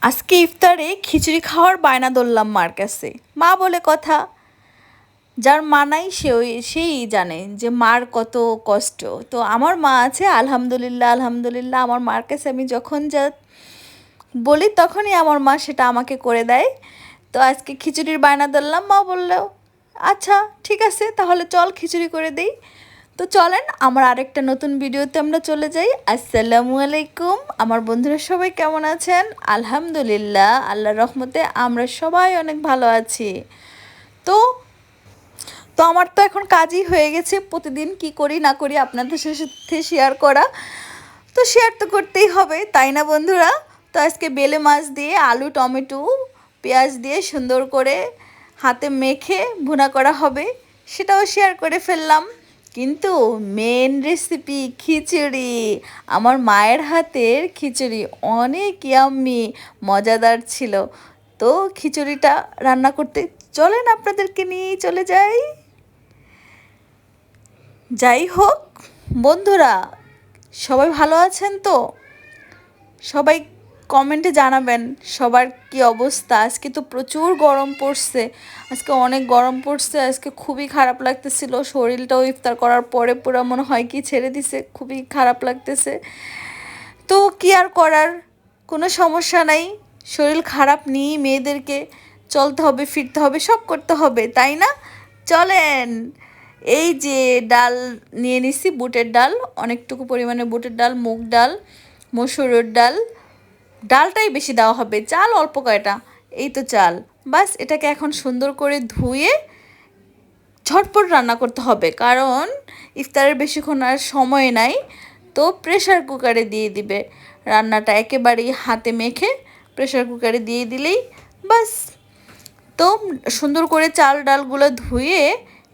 আজকে ইফতারে খিচুড়ি খাওয়ার বায়না ধরলাম মার কাছে। মা বলে কথা, যার মা নাই সে ওই- সেই জানে যে মার কত কষ্ট। তো আমার মা আছে, আলহামদুলিল্লাহ আলহামদুলিল্লাহ, আমার মার কাছে আমি যখন যা বলি তখনই আমার মা সেটা আমাকে করে দেয়। তো আজকে খিচুড়ির বায়না ধরলাম, মা বললেও আচ্ছা ঠিক আছে, তাহলে চল খিচুড়ি করে দেই। তো চলেন, আমার আরেকটা নতুন ভিডিওতে আমরা চলে যাই। আসসালামু আলাইকুম। আমার বন্ধুরা সবাই কেমন আছেন? আলহামদুলিল্লাহ, আল্লাহর রহমতে আমরা সবাই অনেক ভালো আছি। তো তো আমার তো এখন কাজই হয়ে গেছে, প্রতিদিন কি করি না করি আপনাদের সাথে শেয়ার করা। তো শেয়ার তো করতেই হবে, তাই না বন্ধুরা? তো আজকে বেলে মাছ দিয়ে আলু, টমেটো, পেঁয়াজ দিয়ে সুন্দর করে হাতে মেখে ভুনা করা হবে, সেটাও শেয়ার করে ফেললাম। কিন্তু মেন রেসিপি খিচুড়ি। আমার মায়ের হাতের খিচুড়ি অনেক ইয়াম্মি মজাদার ছিল। তো খিচুড়িটা রান্না করতে চলেন আপনাদেরকে নিয়েই চলে যাই। যাই হোক, বন্ধুরা, সবাই ভালো আছেন তো? সবাই কমেন্টে জানাবেন সবার কি অবস্থা। আজকে তো প্রচুর গরম পড়ছে। আজকে অনেক গরম পড়ছে। আজকে খুবই খারাপ লাগতেছিল। শরীরটাও ইফতার করার পরে পুরো মনে হয় কি ছেড়ে দিছে। খুবই খারাপ লাগতেছে। তো কি আর করার? কোনো সমস্যা নাই। শরীর খারাপ নিয়েই মেয়েদেরকে। চলতে হবে, ফিরতে হবে, সব করতে হবে, তাই না? চলেন। এই যে ডাল নিয়ে নিছি, বুটের ডাল, অনেকটুকু পরিমাণে বুটের ডাল, মুগ ডাল মসুরের ডাল। ডালটাই বেশি দেওয়া হবে। চাল অল্প কয়টা? এই তো চাল। বাস, এটাকে এখন সুন্দর করে ধুয়ে ঝটপট রান্না করতে হবে। কারণ ইফতারের বেশিক্ষণ আর সময় নাই, তো প্রেশার কুকারে দিয়ে দিবে। রান্নাটা একেবারেই হাতে মেখে প্রেশার কুকারে দিয়ে দিলেই বাস। তো সুন্দর করে চাল ডালগুলো ধুয়ে,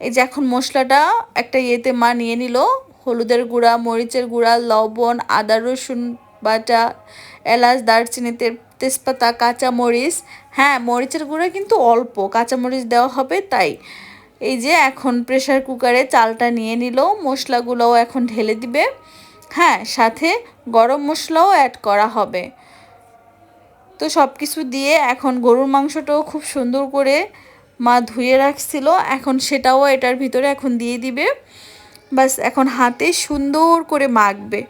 এই যে এখন মশলাটা একটা ইয়েতে মা নিয়ে নিল। হলুদের গুঁড়া, মরিচের গুঁড়া, লবণ, আদা, রসুন বাটা, এলাচ দারচিনিতে তেজপাতা কাঁচা মরিচ হ্যাঁ মরিচের গুঁড়া কিন্তু অল্প কাঁচা মরিচ দেওয়া হবে তাই। এই যে এখন প্রেশার কুকারে চালটা নিয়ে নিল, মশলাগুলোও এখন ঢেলে দিবে। হ্যাঁ সাথে গরম মশলাও অ্যাড করা হবে। তো সব কিছু দিয়ে এখন গরুর মাংসটাও খুব সুন্দর করে মা ধুয়ে রাখছিল, এখন সেটাও এটার ভিতরে এখন দিয়ে দিবে। বাস এখন হাতে সুন্দর করে মাখবে।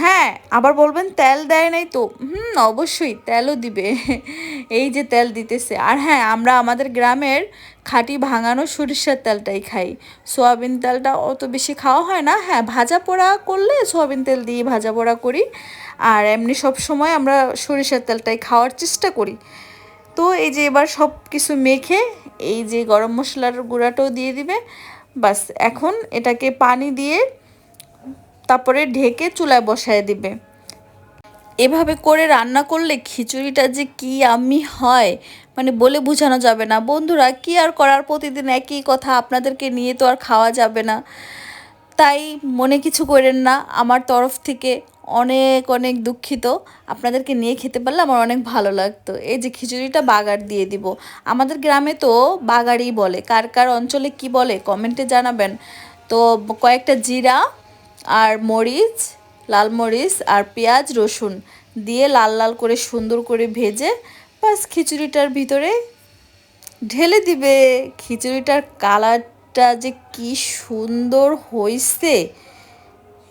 হ্যাঁ আবার বলবেন তেল দেয় নাই তো। হুম, অবশ্যই তেলও দিবে। এই যে তেল দিতেছে। আর হ্যাঁ আমরা আমাদের গ্রামের খাঁটি ভাঙানো সরিষার তেলটাই খাই। সোয়াবিন তেলটা অত বেশি খাওয়া হয় না। হ্যাঁ ভাজা পোড়া করলে সোয়াবিন তেল দিয়ে ভাজা পোড়া করি। আর এমনি সব সময় আমরা সরিষার তেলটাই খাওয়ার চেষ্টা করি। তো এই যে এবার সব কিছু মেখে এই যে গরম মশলার গুঁড়াটাও দিয়ে দিবে। বাস, এখন এটাকে পানি দিয়ে তারপরে ঢেকে চুলায় বসায় দিবে। এভাবে করে রান্না করলে খিচুড়িটা যে কি আমি হয় মানে বলে বোঝানো যাবে না। বন্ধুরা, কি আর করার? প্রতিদিন একই কথা আপনাদেরকে নিয়ে তো আর খাওয়া যাবে না। তাই মনে কিছু করেন না, আমার তরফ থেকে অনেক অনেক দুঃখিত। আপনাদেরকে নিয়ে খেতে পারলে আমার অনেক ভালো লাগতো। এই যে খিচুড়িটা বাগার দিয়ে দিব। আমাদের গ্রামে তো বাগারই বলে। কার কার অঞ্চলে কি বলে কমেন্টে জানাবেন। তো কয়েকটা জিরা আর মরিচ, লাল মরিচ আর পেঁয়াজ, রসুন দিয়ে লাল লাল করে সুন্দর করে ভেজে বাস খিচুড়িটার ভিতরে ঢেলে দিবে। খিচুড়িটার কালারটা যে কি সুন্দর হয়েছে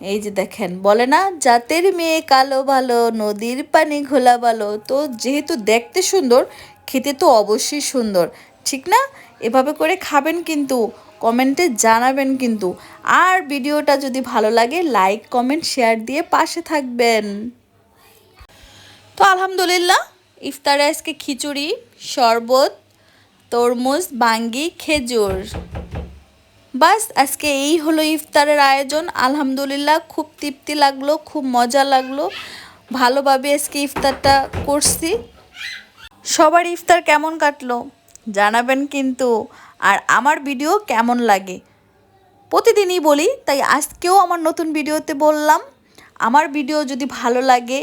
এই যে দেখেন, বলে না, জাতের মেয়ে কালো ভালো, নদীর পানি ঘোলা ভালো। তো যেহেতু দেখতে সুন্দর, খেতে তো অবশ্যই সুন্দর, ঠিক না? এভাবে করে খাবেন কিন্তু কমেন্টে জানাবেন কিন্তু। আর ভিডিওটা যদি ভালো লাগে লাইক কমেন্ট শেয়ার দিয়ে পাশে থাকবেন। তো আলহামদুলিল্লাহ, ইফতারে আজকে খিচুড়ি, শরবত, তরমুজ, বাঙ্গি, খেজুর। বাস, আজকে এই হলো ইফতারের আয়োজন। আলহামদুলিল্লাহ, খুব তৃপ্তি লাগল, খুব মজা লাগল। ভালোভাবে আজকে ইফতারটা করছি। সবার ইফতার কেমন কাটলো? জানাবেন কিন্তু। আর আমার ভিডিও কেমন লাগে? প্রতিদিনই বলি, তাই আজকেও আমার নতুন ভিডিওতে বললাম, আমার ভিডিও যদি ভালো লাগে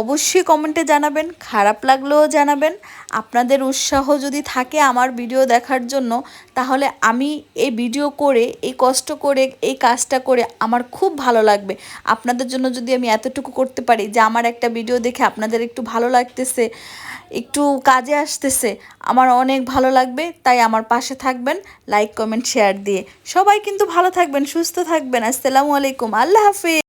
অবশ্যই কমেন্টে জানাবেন, খারাপ লাগলেও জানাবেন। আপনাদের উৎসাহ যদি থাকে আমার ভিডিও দেখার জন্য, তাহলে আমি এই ভিডিও করে, এই কষ্ট করে, এই কাজটা করে আমার খুব ভালো লাগবে। আপনাদের জন্য যদি আমি এতটুকু করতে পারি যে আমার একটা ভিডিও দেখে আপনাদের একটু ভালো লাগতেছে, একটু কাজে আসতেছে, আমার অনেক ভালো লাগবে, তাই আমার পাশে থাকবেন লাইক কমেন্ট শেয়ার দিয়ে। সবাই কিন্তু ভালো থাকবেন, সুস্থ থাকবেন। আসসালামু আলাইকুম, আল্লাহ হাফিজ।